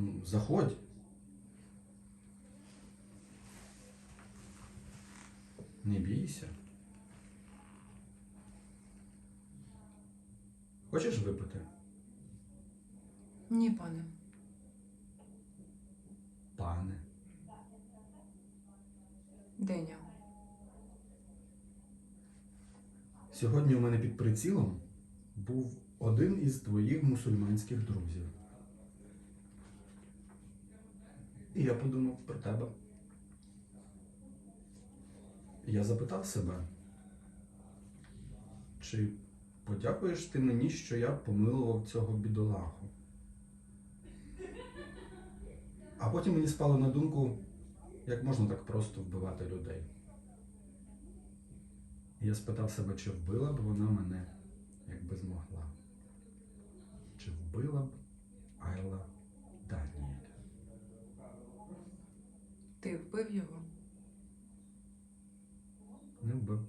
Ну, заходь. Не бійся. Хочеш випити? Ні, пане. Пане. Деня. Сьогодні у мене під прицілом був один із твоїх мусульманських друзів. І я подумав про тебе. Я запитав себе, чи подякуєш ти мені, що я помилував цього бідолагу? А потім мені спало на думку, як можна так просто вбивати людей. Я спитав себе, чи вбила б вона мене, якби змогла. Чи вбила б Айла Ти вбив його? Не вбив.